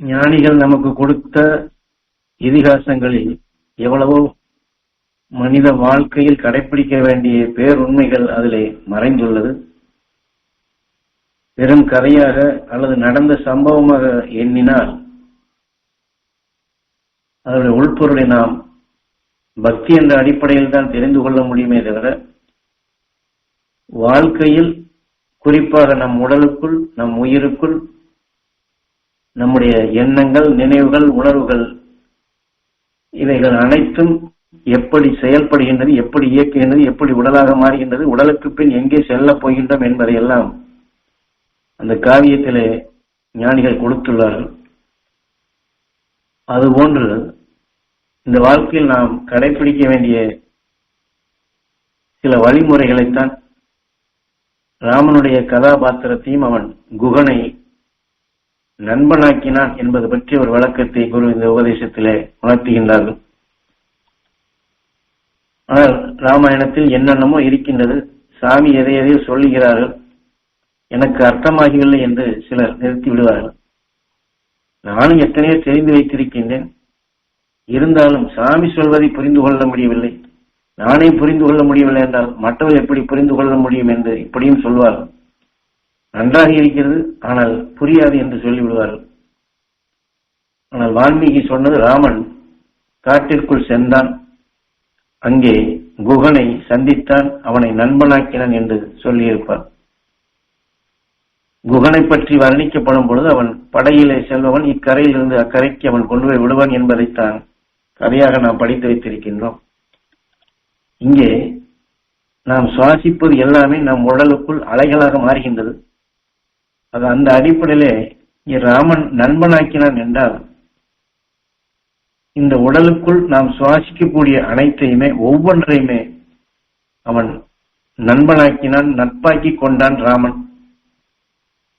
ஞானிகள் நமக்கு கொடுத்த இதிகாசங்களில் எவ்வளவோ மனித வாழ்க்கையில் கடைபிடிக்க வேண்டிய பேருண்மைகள் அதிலே மறைந்துள்ளது. வெறும் கதையாக அல்லது நடந்த சம்பவமாக எண்ணினால் அதனுடைய உள்பொருளை நாம் பக்தி என்ற அடிப்படையில் தான் தெரிந்து கொள்ள முடியுமே தவிர வாழ்க்கையில் குறிப்பாக நம் உடலுக்குள் நம் உயிருக்குள் நம்முடைய எண்ணங்கள் நினைவுகள் உணர்வுகள் இவைகள் அனைத்தும் எப்படி செயல்படுகின்றது எப்படி இயக்குகின்றது எப்படி உடலாக மாறுகின்றது உடலுக்கு பின் எங்கே செல்லப் போகின்றோம் என்பதையெல்லாம் அந்த காவியத்திலே ஞானிகள் கொடுத்துள்ளார்கள். அதுபோன்று இந்த வாழ்க்கையில் நாம் கடைபிடிக்க வேண்டிய சில வழிமுறைகளைத்தான் ராமனுடைய கதாபாத்திரத்தையும் அவன் குகனை நண்பனாக்கினான் என்பது பற்றி ஒரு விளக்கத்தை குரு இந்த உபதேசத்திலே உணர்த்துகின்றார்கள். ஆனால் ராமாயணத்தில் என்னென்னமோ இருக்கின்றது. சாமி எதை எதையோ சொல்லுகிறார்கள். எனக்கு அர்த்தமாகவில்லை என்று சிலர் நிறுத்தி விடுவார்கள். நானும் எத்தனையோ தெரிந்து வைத்திருக்கின்றேன். இருந்தாலும் சாமி சொல்வதை புரிந்து கொள்ள முடியவில்லை. நானே புரிந்து கொள்ள முடியவில்லை என்றால் மற்றவர் எப்படி புரிந்து கொள்ள முடியும் என்று இப்படியும் சொல்வார்கள். நன்றாக இருக்கிறது. ஆனால் புரியாது என்று சொல்லிவிடுவார்கள். ஆனால் வால்மீகி சொன்னது ராமன் காட்டிற்குள் சென்றான். அங்கே குகனை சந்தித்தான். அவனை நண்பனாக்கினான் என்று சொல்லியிருப்பான். குகனை பற்றி வர்ணிக்கப்படும் பொழுது அவன் படையிலே செல்பவன் இக்கரையில் இருந்து அக்கரைக்கு அவன் கொண்டு போய் விடுவான் என்பதைத்தான் கதையாக நாம் படித்து வைத்திருக்கின்றோம். இங்கே நாம் சுவாசிப்பது எல்லாமே நம் உடலுக்குள் அலைகளாக மாறுகின்றது. அது அந்த அடிப்படையிலே ராமன் நண்பனாக்கினான் என்றால் இந்த உடலுக்குள் நாம் சுவாசிக்கக்கூடிய அனைத்தையுமே ஒவ்வொன்றையுமே அவன் நண்பனாக்கினான் நட்பாக்கி கொண்டான் ராமன்.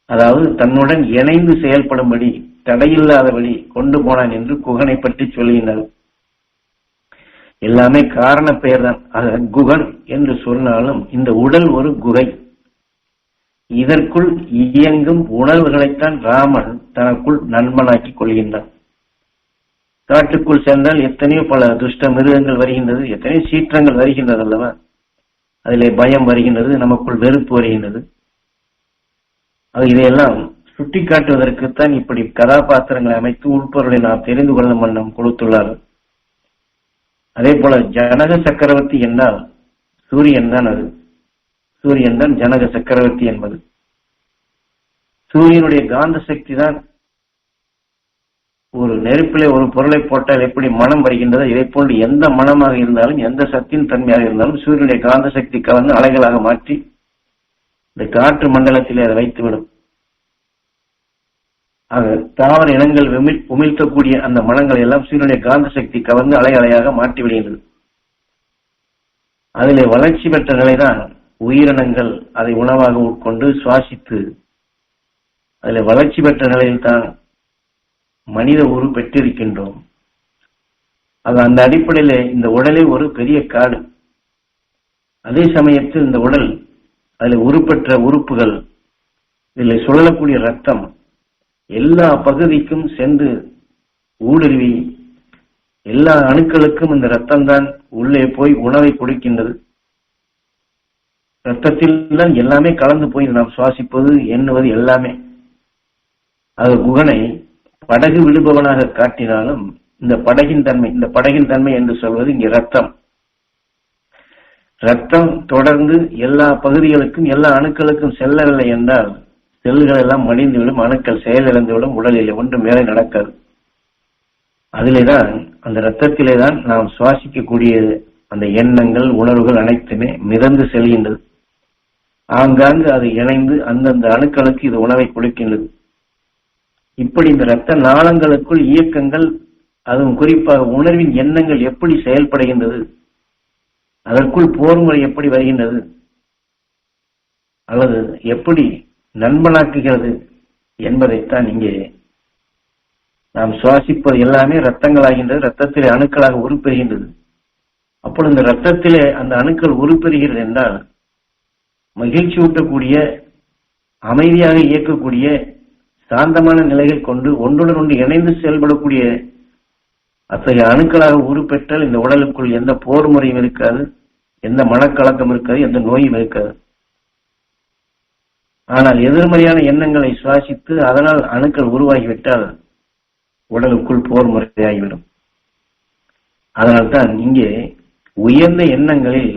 அதாவது தன்னுடன் இணைந்து செயல்படும்படி தடையில்லாதபடி கொண்டு போனான் என்று குகனை பற்றி சொல்லுகின்றார் எல்லாமே காரண பெயர் தான் அது குகன் என்று சொன்னாலும் இந்த உடல் ஒரு குகை. இதற்குள் இயங்கும் உணர்வுகளைத்தான் ராமன் தனக்குள் நண்பனாக்கிக் கொள்கின்றான் காட்டுக்குள் சென்றால் எத்தனையோ பல துஷ்ட மிருகங்கள் வருகின்றது எத்தனையோ சீற்றங்கள் வருகின்றது அல்லவா? அதிலே பயம் வருகின்றது நமக்குள் வெறுப்பு வருகின்றது. அது இதையெல்லாம் சுட்டி காட்டுவதற்குத்தான் இப்படி கதாபாத்திரங்களை அமைத்து உள்பொருளை நாம் தெரிந்து கொள்ளும் வண்ணம் கொடுத்துள்ளார் அதே போல ஜனக சக்கரவர்த்தி என்றால் சூரியன் தான் அது. சூரியன் தான் ஜனக சக்கரவர்த்தி என்பது. சூரியனுடைய காந்த சக்தி தான் ஒரு நெருப்பிலே ஒரு பொருளை போட்டால் எப்படி மனம் வருகின்றதோ இதை போன்று எந்த மனமாக இருந்தாலும் எந்த சக்தியின் தன்மையாக இருந்தாலும் சூரியனுடைய காந்த சக்தி கலந்து அலைகளாக மாற்றி இந்த காற்று மண்டலத்திலே அதை வைத்துவிடும். ஆக தாவர இனங்கள் உமிழ்த்தக்கூடிய அந்த மனங்களை எல்லாம் சூரியனுடைய காந்த சக்தி கவர்ந்து அலை அலையாக மாற்றி விடுகிறது அதிலே வளர்ச்சி பெற்ற நிலைதான் உயிரினங்கள் அதை உணவாக உட்கொண்டு சுவாசித்து அதில் வளர்ச்சி பெற்ற நிலையில் தான் மனித உரு பெற்றிருக்கின்றோம். அது அந்த அடிப்படையிலே இந்த உடலே ஒரு பெரிய காடு. அதே சமயத்தில் இந்த உடல் அதில் உருப்பெற்ற உறுப்புகள் இதில் சுழலக்கூடிய ரத்தம் எல்லா பகுதிக்கும் சென்று ஊடுருவி எல்லா அணுக்களுக்கும் இந்த ரத்தம் தான் உள்ளே போய் உணவை கொடுக்கின்றது. ரத்தத்தில் தான் எல்லாமே கலந்து போய் நாம் சுவாசிப்பது எண்ணுவது எல்லாமே. அது குகனை படகு விடுபவனாக காட்டினாலும் இந்த படகின் தன்மை இந்த படகின் தன்மை என்று சொல்வது இங்கே ரத்தம். ரத்தம் தொடர்ந்து எல்லா பகுதிகளுக்கும் எல்லா அணுக்களுக்கும் செல்லவில்லை என்றால் செல்கள் எல்லாம் மடிந்துவிடும் அணுக்கள் செயலிழந்துவிடும் உடலில் ஒன்றும் வேலை நடக்காது. அதிலே தான் அந்த ரத்தத்திலே தான் நாம் சுவாசிக்கக்கூடிய அந்த எண்ணங்கள் உணர்வுகள் அனைத்துமே மிதந்து செல்கின்றது. ஆங்காங்கு அது இணைந்து அந்தந்த அணுக்களுக்கு இது உணவை கொடுக்கின்றது. இப்படி இந்த ரத்த நாளங்களுக்குள் இயக்கங்கள் அதுவும் குறிப்பாக உணர்வின் எண்ணங்கள் எப்படி செயல்படுகின்றது அதற்குள் போர்முறை எப்படி வருகின்றது அல்லது எப்படி நண்பனாக்குகிறது என்பதைத்தான் இங்கே நாம் சுவாசிப்பது எல்லாமே ரத்தங்களாகின்றது ரத்தத்திலே அணுக்களாக உருப்பெறுகின்றது. அப்பொழுது இந்த ரத்தத்திலே அந்த அணுக்கள் உருப்பெறுகிறது என்றால் மகிழ்ச்சி ஊட்டக்கூடிய அமைதியாக இயக்கக்கூடிய சாந்தமான நிலைகள் கொண்டு ஒன்றுடன் ஒன்று இணைந்து செயல்படக்கூடிய அத்தகைய அணுக்களாக உருப்பெற்றால் இந்த உடலுக்குள் எந்த போர் முறையும் இருக்காது எந்த மனக்கலக்கம் இருக்காது எந்த நோயும் இருக்காது. ஆனால் எதிர்மறையான எண்ணங்களை சுவாசித்து அதனால் அணுக்கள் உருவாகிவிட்டால் உடலுக்குள் போர் முறையாகிவிடும் அதனால்தான் இங்கே உயர்ந்த எண்ணங்களில்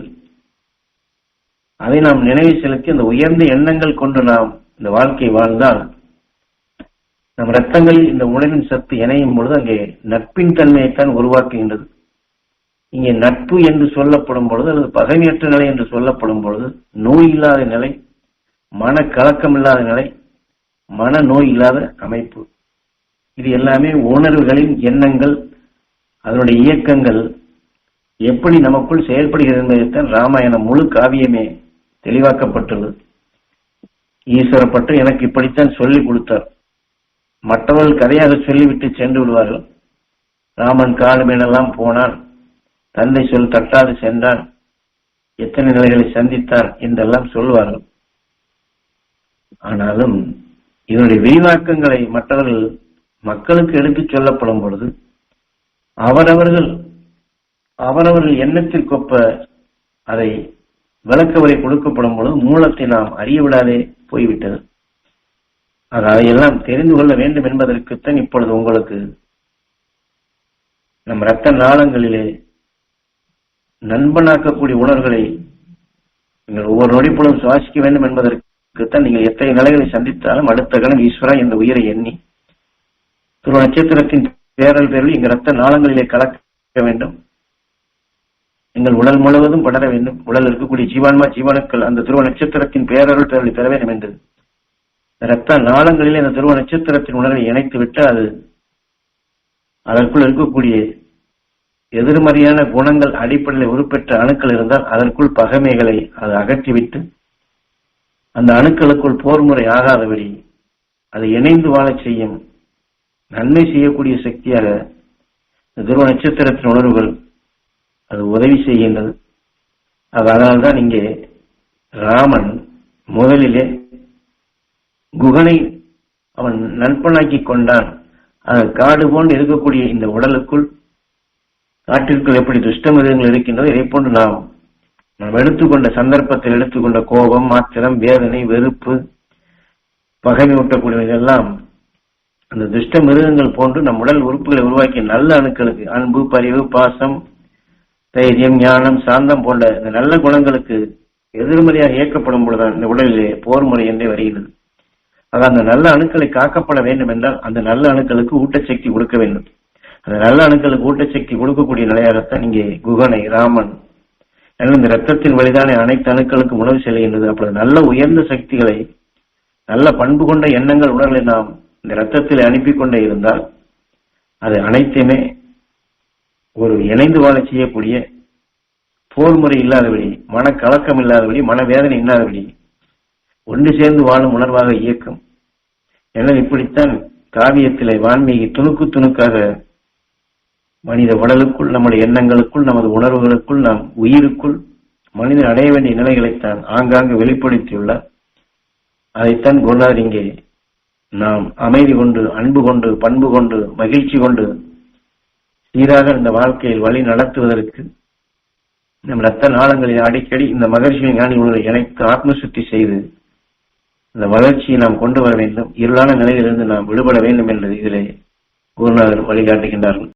அதை நாம் நினைவு செலுத்தி அந்த உயர்ந்த எண்ணங்கள் கொண்டு நாம் இந்த வாழ்க்கை வாழ்ந்தால் நம் ரத்தங்களில் இந்த உணவின் சத்து இணையும் பொழுது அங்கே நட்பின் தன்மையைத்தான் உருவாக்குகின்றது. இங்கே நட்பு என்று சொல்லப்படும் பொழுது அல்லது பகைமையற்ற நிலை என்று சொல்லப்படும் பொழுது நோய் இல்லாத நிலை மன கலக்கம் இல்லாத நிலை மன நோய் இல்லாத அமைப்பு. இது எல்லாமே உணர்வுகளின் எண்ணங்கள் அதனுடைய இயக்கங்கள் எப்படி நமக்குள் செயல்படுகிறது என்பதைத்தான் ராமாயணம் முழு காவியமே தெளிவாக்கப்பட்டுள்ளது. ஈஸ்வர பட்டு எனக்கு இப்படித்தான் சொல்லிக் கொடுத்தார். மற்றவர்கள் கதையாக சொல்லிவிட்டு சென்று விடுவார்கள். ராமன் காடுமேடெல்லாம் போனான். தந்தை சொல் தட்டாது சென்றான். எத்தனை நிலைகளை சந்தித்தார் என்றெல்லாம் சொல்வார்கள் ஆனாலும் இதனுடைய விரிவாக்கங்களை மற்றவர்கள் மக்களுக்கு எடுத்துச் சொல்லப்படும் பொழுது அவரவர்கள் அவரவர்கள் எண்ணத்திற்கொப்ப அதை விளக்கவரை கொடுக்கப்படும் பொழுது மூலத்தை நாம் அறிய விடாதே போய்விட்டது. அதாவது எல்லாம் தெரிந்து கொள்ள வேண்டும் என்பதற்குத்தான் இப்பொழுது உங்களுக்கு நம் ரத்த நாளங்களிலே நண்பனாக்கக்கூடிய உணர்வுகளை நீங்கள் ஒவ்வொரு நொடிப்பொழுதும் சுவாசிக்க வேண்டும் என்பதற்குத்தான் நீங்கள் எத்தனை நிலைகளை சந்தித்தாலும் அடுத்த கணம் ஈஸ்வரா இந்த உயிரை எண்ணி துருவ நட்சத்திரத்தின் பேரல் பேரில் இங்கு ரத்த நாளங்களிலே கலக்க வேண்டும். எங்கள் உடல் முழுவதும் படர வேண்டும். உடல் இருக்கக்கூடிய ஜீவான்மா ஜீவனுக்கள் அந்த துருவ நட்சத்திரத்தின் பேரருள் பேரலை பெற வேண்டும் என்று. ரத்த நாளங்களில் அந்த துருவ நட்சத்திரத்தின் உணர்வை இணைத்து விட்டு அது அதற்குள் இருக்கக்கூடிய எதிர்மறையான குணங்கள் அடிப்படையில் உருப்பெற்ற அணுக்கள் இருந்தால் அதற்குள் பகைமைகளை அது அகற்றிவிட்டு அந்த அணுக்களுக்குள் போர் முறை ஆகாதபடி அதை இணைந்து வாழச் செய்யும் நன்மை செய்யக்கூடிய சக்தியாக துருவ நட்சத்திரத்தின் உணர்வுகள் அது உதவி செய்கின்றது. அது அதனால்தான் இங்கே ராமன் முதலிலே குகனை அவன் நண்பனாக்கி கொண்டான். அது காடு போன்று இருக்கக்கூடிய இந்த உடலுக்குள் காட்டிற்குள் எப்படி துஷ்ட மிருகங்கள் இருக்கின்றதோ இதை போன்று நாம் நாம் எடுத்துக்கொண்ட சந்தர்ப்பத்தில் எடுத்துக்கொண்ட கோபம் மாத்திரம் வேதனை வெறுப்பு பகைமை ஊட்டக்கூடிய இதெல்லாம் அந்த துஷ்ட மிருகங்கள் போன்று நம் உடல் உறுப்புகளை உருவாக்கி நல்ல அணுக்களுக்கு அன்பு பரிவு பாசம் தைரியம் ஞானம் சாந்தம் போன்ற இந்த நல்ல குணங்களுக்கு எதிர்மறையாக இயக்கப்படும் பொழுதுதான் இந்த உடலிலே போர் முறை என்றே வருகிறது. ஆக அந்த நல்ல அணுக்களை காக்கப்பட வேண்டும் என்றால் அந்த நல்ல அணுக்களுக்கு ஊட்டச்சக்தி கொடுக்க வேண்டும். அந்த நல்ல அணுக்களுக்கு ஊட்டச்சக்தி கொடுக்கக்கூடிய நிலையாகத்தான் இங்கே குகனை ராமன் இந்த ரத்தத்தின் வழிதானே அனைத்து அணுக்களுக்கும் உணவு செல்கின்றது. அப்படி நல்ல உயர்ந்த சக்திகளை நல்ல பண்பு கொண்ட எண்ணங்கள் உடலை நாம் இந்த ரத்தத்தில் அனுப்பி கொண்டே இருந்தால் அது அனைத்தையுமே ஒரு இணைந்து வாழ செய்யக்கூடிய போர் முறை இல்லாதபடி மனக்கலக்கம் இல்லாதபடி மனவேதனை இல்லாதபடி ஒன்று சேர்ந்து வாழும் உணர்வாக இயக்கம். எனவே இப்படித்தான் காவியத்திலே வான்மீகி துணுக்கு துணுக்காக மனித உடலுக்குள் நம்முடைய எண்ணங்களுக்குள் நமது உணர்வுகளுக்குள் நாம் உயிருக்குள் மனிதன் அடைய வேண்டிய நிலைகளைத்தான் ஆங்காங்கு வெளிப்படுத்தியுள்ளார். அதைத்தான் குருநாதர் இங்கே நாம் அமைதி கொண்டு அன்பு கொண்டு பண்பு கொண்டு மகிழ்ச்சி கொண்டு சீராக இந்த வாழ்க்கையில் வழி நடத்துவதற்கு நம் ரத்த நாளங்களில் அடிக்கடி இந்த மகிழ்ச்சியின் ஞானி உணர்வை இணைத்து ஆத்ம சுத்தி செய்து இந்த வளர்ச்சியை நாம் கொண்டு வர வேண்டும். இருளான நிலையிலிருந்து நாம் விடுபட வேண்டும் என்று இதிலே குருநாதர் வழிகாட்டுகின்றார்கள்.